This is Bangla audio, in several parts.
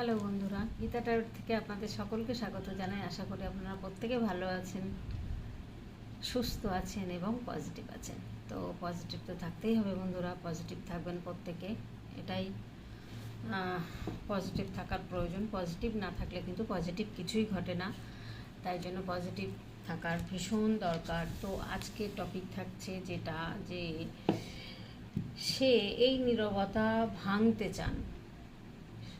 হ্যালো বন্ধুরা, গীতা টাইপ থেকে আপনাদের সকলকে স্বাগত জানাই। আশা করি আপনারা প্রত্যেকে ভালো আছেন, সুস্থ আছেন এবং পজিটিভ আছেন। তো পজিটিভ তো থাকতেই হবে বন্ধুরা পজিটিভ থাকবেন প্রত্যেকে, এটাই পজিটিভ থাকার প্রয়োজন। পজিটিভ না থাকলে কিন্তু পজিটিভ কিছুই ঘটে না। তাই জন্য পজিটিভ থাকার ভীষণ দরকার। তো আজকে টপিক থাকছে যেটা যে সে এই নীরবতা ভাঙতে চান।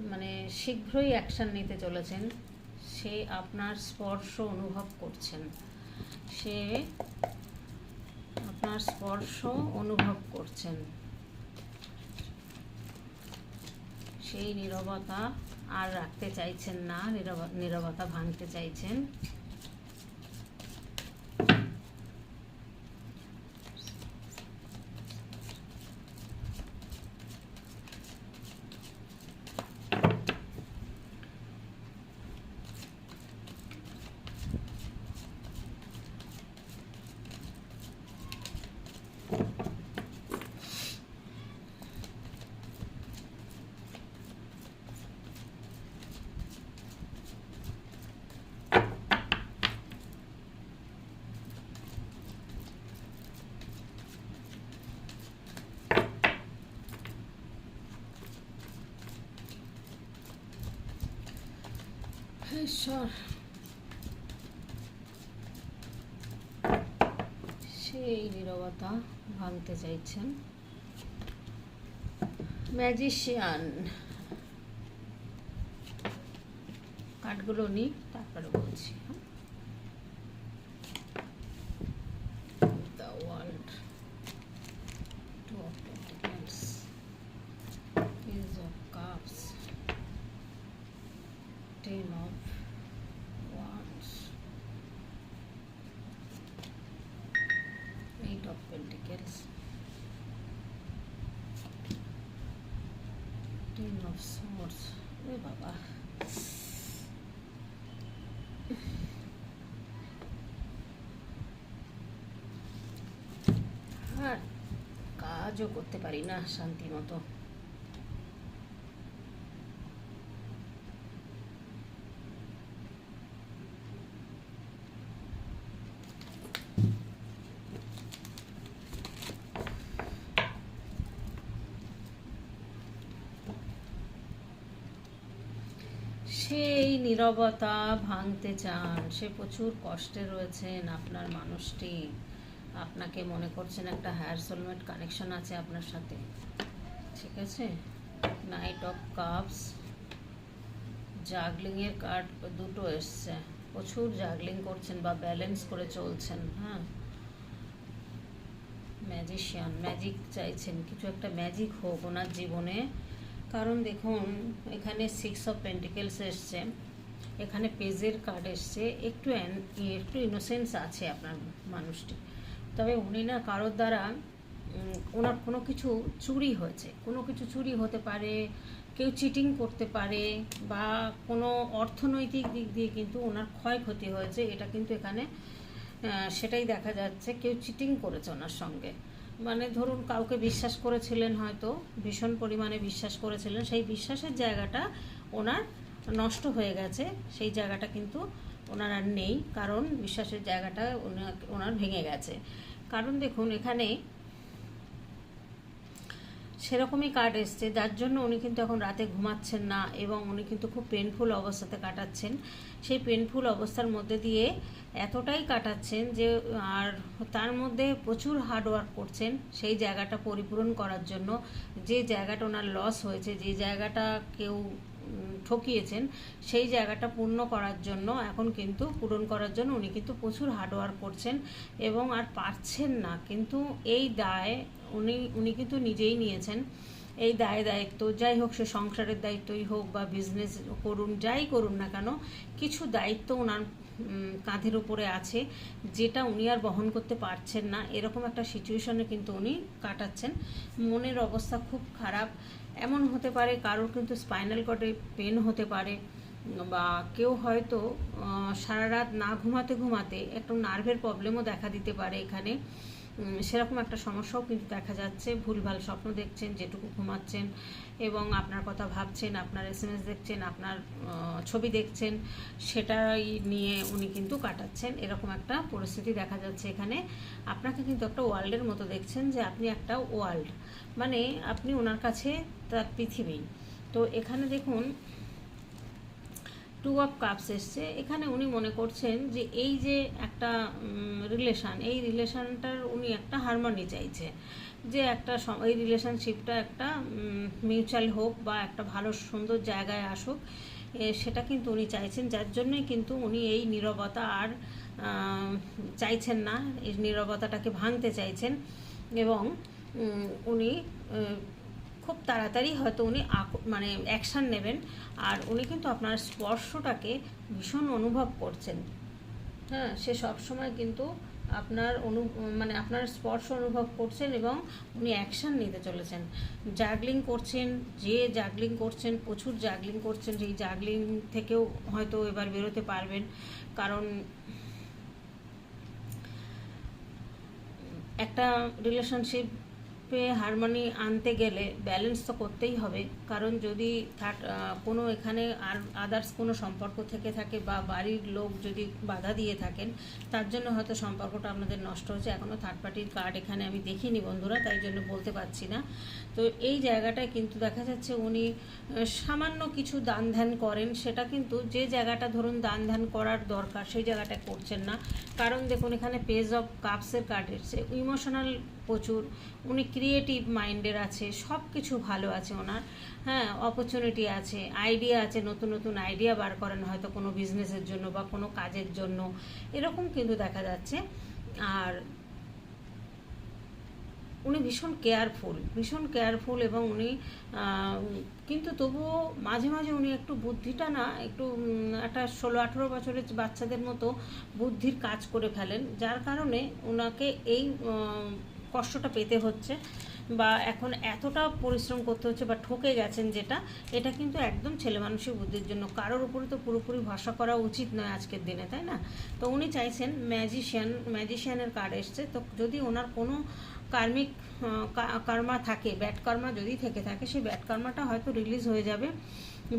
মানে শীঘ্রই অ্যাকশান নিতে চলেছেন। সে আপনার স্পর্শ অনুভব করছেন। সে আপনার স্পর্শ অনুভব করছেন। সেই নিরবতা আর রাখতে চাইছেন না। নিরবতা ভাঙতে চাইছেন। ঈশ্বর সেই নীরবতা ভাঙতে চাইছেন ম্যাজিশিয়ান কাঠগুলো নিই তারপরে বলছি দ্য কাজও করতে পারি না, শান্তি মতো। সেই নীরবতা ভাঙতে চান, সে প্রচুর কষ্টে রয়েছেন আপনার মানুষটি। আপনাকে মনে করছেন একটা হায়ার সোলমেট কানেকশন আছে আপনার সাথে? ঠিক আছে? নাইট অফ কাপস জাগলিংয়ের কার্ড দুটো এসছে। প্রচুর জাগলিং করছেন বা ব্যালেন্স করে চলছেন হ্যাঁ? ম্যাজিশিয়ান ম্যাজিক চাইছেন। কিছু একটা ম্যাজিক হোক ওনার জীবনে। কারণ দেখুন, এখানে সিক্স অফ পেন্টিকেলস এসছে। এখানে পেজের কার্ড এসছে। একটু একটু ইনোসেন্স আছে আপনার মানুষটি তবে উনি না কারোর দ্বারা ওনার কোনো কিছু চুরি হয়েছে। কোনো কিছু চুরি হতে পারে, কেউ চিটিং করতে পারে বা কোনো অর্থনৈতিক দিক দিয়ে কিন্তু ওনার ক্ষয়ক্ষতি হয়েছে, এটা কিন্তু এখানে সেটাই দেখা যাচ্ছে। কেউ চিটিং করেছে ওনার সঙ্গে। মানে ধরুন কাউকে বিশ্বাস করেছিলেন হয়তো, ভীষণ পরিমাণে বিশ্বাস করেছিলেন, সেই বিশ্বাসের জায়গাটা ওনার নষ্ট হয়ে গেছে। সেই জায়গাটা কিন্তু ওনার আর নেই, কারণ বিশ্বাসের জায়গাটা ওনা- ওনার ভেঙে গেছে। কারণ দেখুন এখানে সেরকমই কার্ড এসছে, যার জন্য উনি কিন্তু এখন রাতে ঘুমাচ্ছেন না এবং উনি কিন্তু খুব পেনফুল অবস্থাতে কাটাচ্ছেন। সেই পেনফুল অবস্থার মধ্যে দিয়ে এতটাই কাটাচ্ছেন যে, আর তার মধ্যে প্রচুর হার্ডওয়ার্ক করছেন সেই জায়গাটা পরিপূরণ করার জন্য। যে জায়গাটা ওনার লস হয়েছে, যে জায়গাটা কেউ ঠকিয়েছেন, সেই জায়গাটা পূর্ণ করার জন্য, এখন কিন্তু পূরণ করার জন্য উনি কিন্তু প্রচুর হার্ডওয়ার্ক করছেন এবং আর পারছেন না। কিন্তু এই দায় উনি উনি কিন্তু নিজেই নিয়েছেন। এই দায় দায়িত্ব, যাই হোক সে সংসারের দায়িত্বই হোক বা বিজনেস করুন, যাই করুন না কেন, কিছু দায়িত্ব ওনার কাঁধের উপরে আছে, যেটা উনি আর বহন করতে পারছেন না। এরকম একটা সিচুয়েশনে কিন্তু উনি কাটাচ্ছেন। মনের অবস্থা খুব খারাপ। এমন হতে পারে, কারোর কিন্তু স্পাইনাল কর্ডে পেন হতে পারে, বা কেউ হয়তো সারা রাত না ঘুমাতে ঘুমাতে একটু নার্ভের প্রবলেমও দেখা দিতে পারে এখানে। সেরকম একটা সমস্যাও কিন্তু দেখা যাচ্ছে। ভুলভাল স্বপ্ন দেখছেন, যেটুকু ঘুমাচ্ছেন এবং আপনার কথা ভাবছেন, আপনার এস দেখছেন, আপনার ছবি দেখছেন, সেটাই নিয়ে উনি কিন্তু কাটাচ্ছেন। এরকম একটা পরিস্থিতি দেখা যাচ্ছে এখানে। আপনাকে কিন্তু একটা ওয়ার্ল্ডের মতো দেখছেন যে আপনি একটা ওয়ার্ল্ড। মানে আপনি ওনার কাছে তার পৃথিবী। তো এখানে দেখুন টু অফ কাপস এসছে। এখানে উনি মনে করছেন যে এই যে একটা রিলেশান এই রিলেশানটার উনি একটা হারমোনি চাইছে। যে একটা এই রিলেশনশিপটা একটা মিউচুয়াল হোক বা একটা ভালো, সুন্দর জায়গায় আসুক সেটা কিন্তু উনি চাইছেন। যার জন্যই কিন্তু উনি এই নীরবতা আর চাইছেন না, এই নীরবতাটাকে ভাঙতে চাইছেন। এবং উনি খুব তাড়াতাড়ি হয়তো উনি মানে অ্যাকশান নেবেন। আর উনি কিন্তু আপনার স্পর্শটাকে ভীষণ অনুভব করছেন। হ্যাঁ সে সবসময় কিন্তু আপনার অনু মানে আপনার স্পর্শ অনুভব করছেন এবং উনি অ্যাকশান নিতে চলেছেন। জাগলিং করছেন, যে জাগলিং করছেন, প্রচুর জাগলিং করছেন সেই জাগলিং থেকেও হয়তো এবার বেরোতে পারবেন। কারণ একটা রিলেশনশিপে হারমোনি আনতে গেলে ব্যালেন্স তো করতেই হবে। কারণ যদি থার্ড কোনো এখানে আর আদার্স কোনো সম্পর্ক থেকে থাকে বা বাড়ির লোক যদি বাধা দিয়ে থাকেন, তার জন্য হয়তো সম্পর্কটা আপনাদের নষ্ট হচ্ছে। এখনও থার্ড পার্টির কার্ড এখানে আমি দেখিনি বন্ধুরা, তাই জন্য বলতে পারছি না। তো এই জায়গাটায় কিন্তু দেখা যাচ্ছে উনি সামান্য কিছু দান ধ্যান করেন। সেটা কিন্তু যে জায়গাটা ধরুন দান ধ্যান করার দরকার, সেই জায়গাটায় করছেন না। কারণ দেখুন এখানে পেজ অফ কাপসের কার্ড এসছে। ইমোশনাল প্রচুর। উনি ক্রিয়েটিভ মাইন্ডের আছে সব কিছু ভালো আছে ওনার। হ্যাঁ অপরচুনিটি আছে আইডিয়া আছে, নতুন নতুন আইডিয়া বার করেন হয়তো কোনো বিজনেসের জন্য বা কোনো কাজের জন্য। এরকম কিন্তু দেখা যাচ্ছে। আর উনি ভীষণ কেয়ারফুল ভীষণ কেয়ারফুল এবং উনি কিন্তু তবুও মাঝে মাঝে উনি একটু বুদ্ধিটা না, একটু একটা ষোলো আঠেরো বছরের বাচ্চাদের মতো বুদ্ধির কাজ করে ফেলেন। যার কারণে ওনাকে এই কষ্টটা পেতে হচ্ছে বা এখন এতটা পরিশ্রম করতে হচ্ছে বা ঠকে গেছেন যেটা, এটা কিন্তু একদম ছেলে মানুষের বুদ্ধির জন্য। কারোর উপরে তো পুরোপুরি ভাষা করা উচিত নয় আজকের দিনে, তাই না? তো উনি চাইছেন ম্যাজিশিয়ান ম্যাজিশিয়ানের কার্ড এসছে। তো যদি ওনার কোনো কার্মিক কর্মা থাকে ব্যাড কর্মা যদি থেকে থাকে, সেই ব্যাড কর্মাটা হয়তো রিলিজ হয়ে যাবে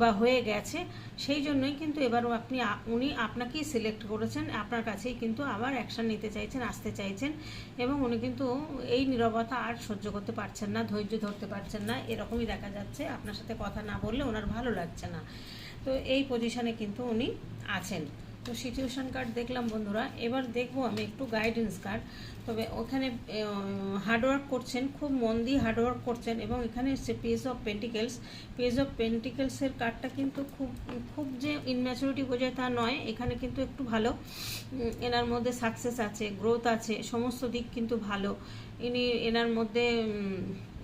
বা হয়ে গেছে। সেই জন্যই কিন্তু এবার আপনি উনি আপনাকেই সিলেক্ট করেছেন, আপনার কাছেই কিন্তু আবার অ্যাকশন নিতে চাইছেন, আসতে চাইছেন এবং উনি কিন্তু এই নীরবতা আর সহ্য করতে পারছেন না, ধৈর্য ধরতে পারছেন না, এরকমই দেখা যাচ্ছে। আপনার সাথে কথা না বললে ওনার ভালো লাগছে না। তো এই পজিশনে কিন্তু উনি আছেন। তো সিচুয়েশন কার্ড দেখলাম বন্ধুরা। এবার দেখব আমি একটু গাইডেন্স কার্ড তবে ওখানে হার্ডওয়ার্ক করছেন, খুব মন দিয়ে হার্ডওয়ার্ক করছেন এবং এখানে এসছে page of pentacles page of পেন্টিকেলসের কার্ডটা কিন্তু খুব খুব যে ইনম্যাচুরিটি বোঝায় তা নয়। এখানে কিন্তু একটু ভালো। এনার মধ্যে সাকসেস আছে গ্রোথ আছে, সমস্ত দিক কিন্তু ভালো। ইনি, এনার মধ্যে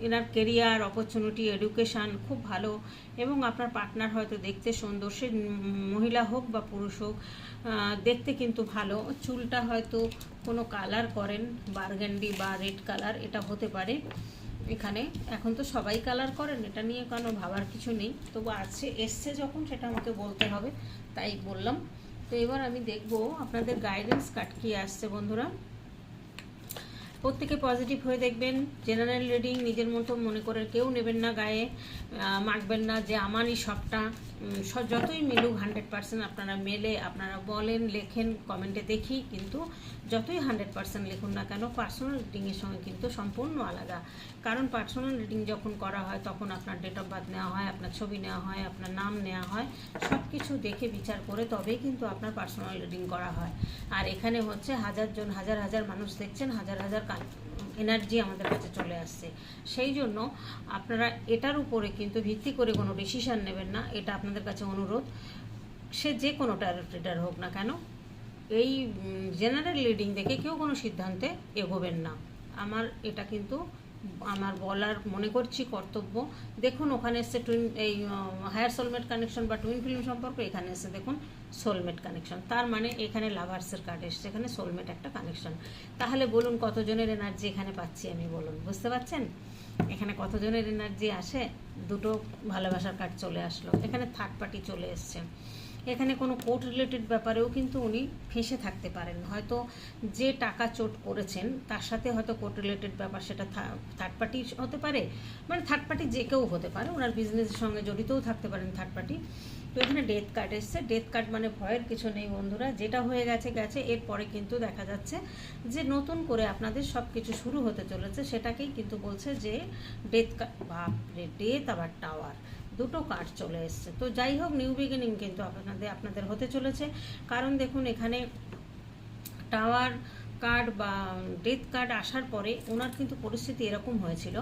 এনার কেরিয়ার অপরচুনিটি এডুকেশান খুব ভালো এবং আপনার পার্টনার হয়তো দেখতে সুন্দর। সে মহিলা হোক বা পুরুষ হোক দেখতে কিন্তু ভালো। চুলটা হয়তো কোনো কালার করেন বার্গেন্ডি বা রেড কালার এটা হতে পারে। এখানে এখন তো সবাই কালার করেন, এটা নিয়ে কোনো ভাবার কিছু নেই। তবু আছে, এসছে যখন, সেটা আমাকে বলতে হবে, তাই বললাম। তো এবার আমি দেখব আপনাদের গাইডেন্স কার্ড কি আসছে বন্ধুরা। প্রত্যেকে পজিটিভ হয়ে দেখবেন। জেনারেল রিডিং নিজের মতো মনে করে কেউ নেবেন না গায়ে মাখবেন না যে আমারই সবটা। যতই মিলুক হান্ড্রেড পার্সেন্ট আপনারা মেলে, আপনারা বলেন, লেখেন কমেন্টে দেখি, কিন্তু যতই হান্ড্রেড পার্সেন্ট লিখুন না কেন পার্সোনাল রিডিংয়ের সঙ্গে কিন্তু সম্পূর্ণ আলাদা। কারণ পার্সোনাল রিডিং যখন করা হয়, তখন আপনার ডেট অফ বার্থ নেওয়া হয়, আপনার ছবি নেওয়া হয়, আপনার নাম নেওয়া হয় সব কিছু দেখে বিচার করে তবেই কিন্তু আপনার পার্সোনাল রিডিং করা হয়। আর এখানে হচ্ছে হাজার জন, হাজার হাজার মানুষ দেখছেন, হাজার হাজার এনার্জি আমাদের কাছে চলে আসছে। সেই জন্য আপনারা এটার উপরে কিন্তু ভিত্তি করে কোনো ডিসিশান নেবেন না, এটা আপনাদের কাছে অনুরোধ। সে যে কোনো ট্যারেট রিডার হোক না কেন, এই জেনারেল লিডিং দেখে কেউ কোনো সিদ্ধান্তে এগোবেন না। আমার এটা কিন্তু আমার বলার মনে করছি কর্তব্য। দেখুন, ওখানে এসছে টুইন এই হায়ার সোলমেট কানেকশন বা টুইন ফিল্ম সম্পর্ক এখানে এসে দেখুন সোলমেট কানেকশন তার মানে এখানে লাভার্সের কার্ড এসছে, এখানে সোলমেট একটা কানেকশন তাহলে বলুন, কতজনের এনার্জি এখানে পাচ্ছি আমি বলুন, বুঝতে পারছেন? এখানে কতজনের এনার্জি আসে? দুটো ভালোবাসার কার্ড চলে আসলো। এখানে থার্ড পার্টি চলে এসছে। এখানে কোনো কোর্ট রিলেটেড ব্যাপারেও কিন্তু উনি ফেঁসে থাকতে পারেন। হয়তো যে টাকা চোট করেছেন, তার সাথে হয়তো কোর্ট রিলেটেড ব্যাপার সেটা থার্ড পার্টি হতে পারে মানে থার্ড পার্টি যে কেউ হতে পারে, ওনার বিজনেসের সঙ্গে জড়িতও থাকতে পারেন থার্ড পার্টি তো এখানে ডেথ কার্ড এসছে। ডেথ কার্ড মানে ভয়ের কিছু নেই বন্ধুরা, যেটা হয়ে গেছে গেছে। এরপরে কিন্তু দেখা যাচ্ছে যে নতুন করে আপনাদের সব কিছু শুরু হতে চলেছে। সেটাকেই কিন্তু বলছে যে ডেথ কার্ড বাপরে ডেথ আবার টাওয়ার দুটো কার্ড চলে এসছে। তো যাই হোক নিউ বিগিনিং কিন্তু আপনাদের আপনাদের হতে চলেছে। কারণ দেখুন, এখানে টাওয়ার কার্ড বা ডেথ কার্ড আসার পরে ওনার কিন্তু পরিস্থিতি এরকম হয়েছিল।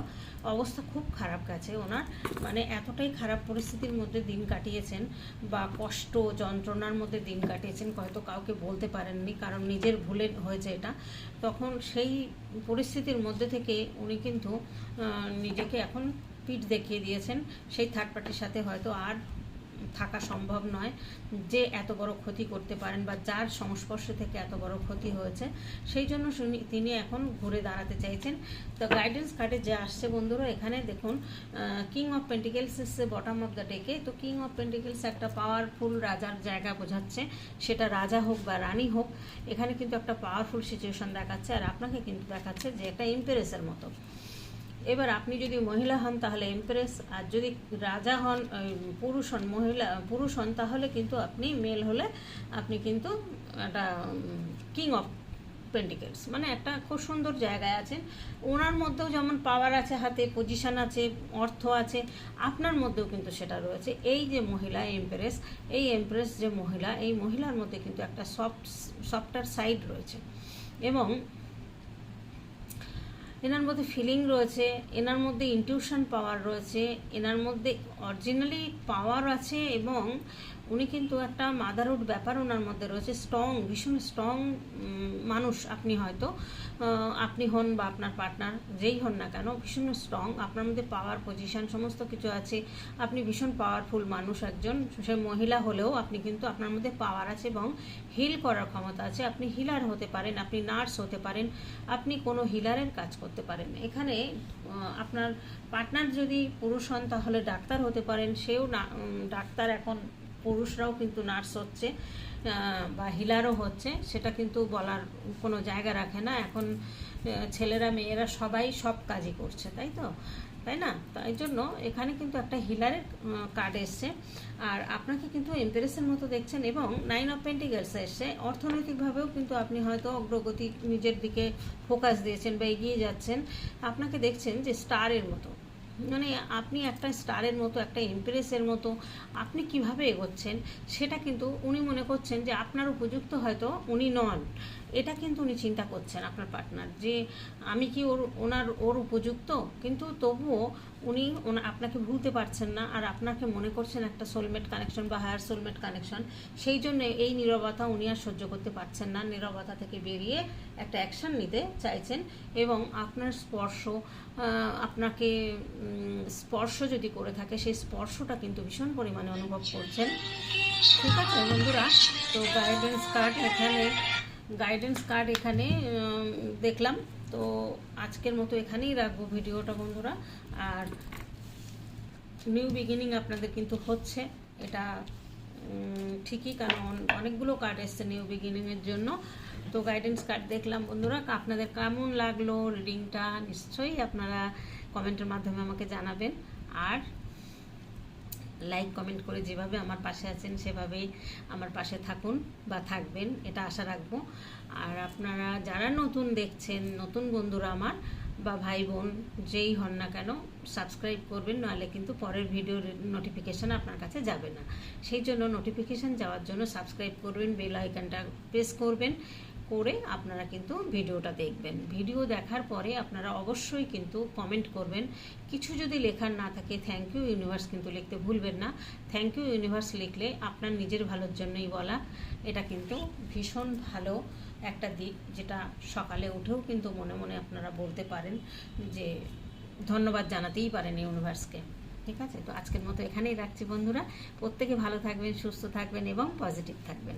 অবস্থা খুব খারাপ গেছে ওনার। মানে এতটাই খারাপ পরিস্থিতির মধ্যে দিন কাটিয়েছেন বা কষ্ট, যন্ত্রণার মধ্যে দিন কাটিয়েছেন। হয়তো কাউকে বলতে পারেননি, কারণ নিজের ভুলে হয়েছে এটা। তখন সেই পরিস্থিতির মধ্যে থেকে উনি কিন্তু নিজেকে এখন পিঠ দেখিয়ে দিয়েছেন, সেই থার্ড পার্টির সাথে হয়তো আর থাকা সম্ভব নয় যে এত বড় ক্ষতি করতে পারেন বা যার সংস্পর্শ থেকে এত বড় ক্ষতি হয়েছে। সেই জন্য তিনি এখন ঘুরে দাঁড়াতে চাইছেন। তো গাইডেন্স কার্ডে যে আসছে বন্ধুরা, এখানে দেখুন কিং অফ পেন্টিকেলস এসছে বটম অফ দ্য ডেকে তো কিং অফ পেন্টিকেলস একটা পাওয়ারফুল রাজার জায়গা বোঝাচ্ছে। সেটা রাজা হোক বা রানী হোক, এখানে কিন্তু একটা পাওয়ারফুল সিচুয়েশন দেখাচ্ছে। আর আপনাকে কিন্তু দেখাচ্ছে যে একটা ইম্প্রেসের মতো। এবার আপনি যদি মহিলা হন, তাহলে এমপ্রেস আর যদি রাজা হন পুরুষ হন মহিলা পুরুষ হন তাহলে কিন্তু আপনি মেল হলে আপনি কিন্তু একটা কিং অফ পেন্টিকেলস মানে একটা খুব সুন্দর জায়গায় আছেন। ওনার মধ্যেও যেমন পাওয়ার আছে হাতে পজিশন আছে, অর্থ আছে, আপনার মধ্যেও কিন্তু সেটা রয়েছে। এই যে মহিলা এমপ্রেস এই এমপ্রেস যে মহিলা, এই মহিলার মধ্যে কিন্তু একটা সফট সফটার সাইড রয়েছে। এবং এনার মধ্যে ফিলিং রয়েছে, এনার মধ্যে ইনটিউশন পাওয়ার রয়েছে, এনার মধ্যে অরিজিনালি পাওয়ার আছে এবং উনি কিন্তু একটা মাদারহুড ব্যাপার ওনার মধ্যে রয়েছে স্ট্রং ভীষণ স্ট্রং মানুষ আপনি হয়তো আপনি হন বা আপনার পার্টনার যেই হন না কেন, ভীষণ স্ট্রং আপনার মধ্যে পাওয়ার পজিশন সমস্ত কিছু আছে, আপনি ভীষণ পাওয়ারফুল মানুষ একজন, সে মহিলা হলেও আপনি কিন্তু আপনার মধ্যে পাওয়ার আছে এবং হিল করার ক্ষমতা আছে, আপনি হিলার হতে পারেন, আপনি নার্স হতে পারেন, আপনি কোনো হিলারের কাজ করতে পারেন এখানে আপনার পার্টনার যদি পুরুষ হন তাহলে ডাক্তার হতে পারেন, সেও ডাক্তার এখন পুরুষরাও কিন্তু নার্স হচ্ছে বা হিলারও হচ্ছে, সেটা কিন্তু বলার কোনো জায়গা রাখে না। এখন ছেলেরা, মেয়েরা সবাই সব কাজই করছে, তাই তো? তাই না? তাই জন্য এখানে কিন্তু একটা হিলারের কার্ড এসছে। আর আপনাকে কিন্তু এম্পারেসের মতো দেখছেন এবং নাইন অফ পেন্টিগার্স এসছে। অর্থনৈতিকভাবেও কিন্তু আপনি হয়তো অগ্রগতি নিজের দিকে ফোকাস দিয়েছেন বা এগিয়ে যাচ্ছেন। আপনাকে দেখছেন যে স্টারের মতো। মানে আপনি একটা স্টারের মতো, একটা এমপ্রেসের মতো আপনি কীভাবে এগোচ্ছেন সেটা কিন্তু উনি মনে করছেন যে আপনার উপযুক্ত হয়তো উনি নন। এটা কিন্তু উনি চিন্তা করছেন আপনার পার্টনার যে আমি কি ওর, ওনার, ওর উপযুক্ত? কিন্তু তবুও উনি আপনাকে ভুলতে পারছেন না আর আপনাকে মনে করছেন একটা সোলমেট কানেকশন বা হায়ার সোলমেট কানেকশন সেই জন্য এই নিরবতা উনি আর সহ্য করতে পারছেন না। নিরবতা থেকে বেরিয়ে একটা অ্যাকশান নিতে চাইছেন এবং আপনার স্পর্শ আপনাকে স্পর্শ যদি করে থাকে, সেই স্পর্শটা কিন্তু ভীষণ পরিমাণে অনুভব করছেন। ঠিক আছে বন্ধুরা, তো গাইডেন্স কার্ড এখানে গাইডেন্স কার্ড এখানে দেখলাম। তো আজকের মতো এখানেই রাখব ভিডিওটা বন্ধুরা। আর নিউ বিগিনিং আপনাদের কিন্তু হচ্ছে। এটা ঠিকই কারণ অনেকগুলো কার্ড এসছে নিউ বিগিনিংয়ের জন্য। তো গাইডেন্স কার্ড দেখলাম বন্ধুরা আপনাদের কেমন লাগল রিডিংটা নিশ্চয়ই আপনারা কমেন্টের মাধ্যমে আমাকে জানাবেন। আর লাইক কমেন্ট করে যেভাবে আমার পাশে আছেন সেভাবেই আমার পাশে থাকুন বা থাকবেন, এটা আশা রাখব। আর আপনারা যারা নতুন দেখছেন, নতুন বন্ধুরা আমার বা ভাই বোন, যেই হন না কেন সাবস্ক্রাইব করবেন, নাহলে কিন্তু পরের ভিডিওর নোটিফিকেশান আপনার কাছে যাবে না। সেই জন্য নোটিফিকেশান যাওয়ার জন্য সাবস্ক্রাইব করবেন বেল আইকনটা প্রেস করবেন করে আপনারা কিন্তু ভিডিওটা দেখবেন। ভিডিও দেখার পরে আপনারা অবশ্যই কিন্তু কমেন্ট করবেন। কিছু যদি লেখার না থাকে থ্যাংক ইউ ইউনিভার্স কিন্তু লিখতে ভুলবেন না। থ্যাংক ইউ ইউনিভার্স লিখলে আপনার নিজের ভালোর জন্যই বলা। এটা কিন্তু ভীষণ ভালো একটা দিক যেটা সকালে উঠেও কিন্তু মনে মনে আপনারা বলতে পারেন যে ধন্যবাদ জানাতেই পারেন ইউনিভার্সকে ঠিক আছে? তো আজকের মতো এখানেই রাখছি বন্ধুরা। প্রত্যেকে ভালো থাকবেন, সুস্থ থাকবেন এবং পজিটিভ থাকবেন।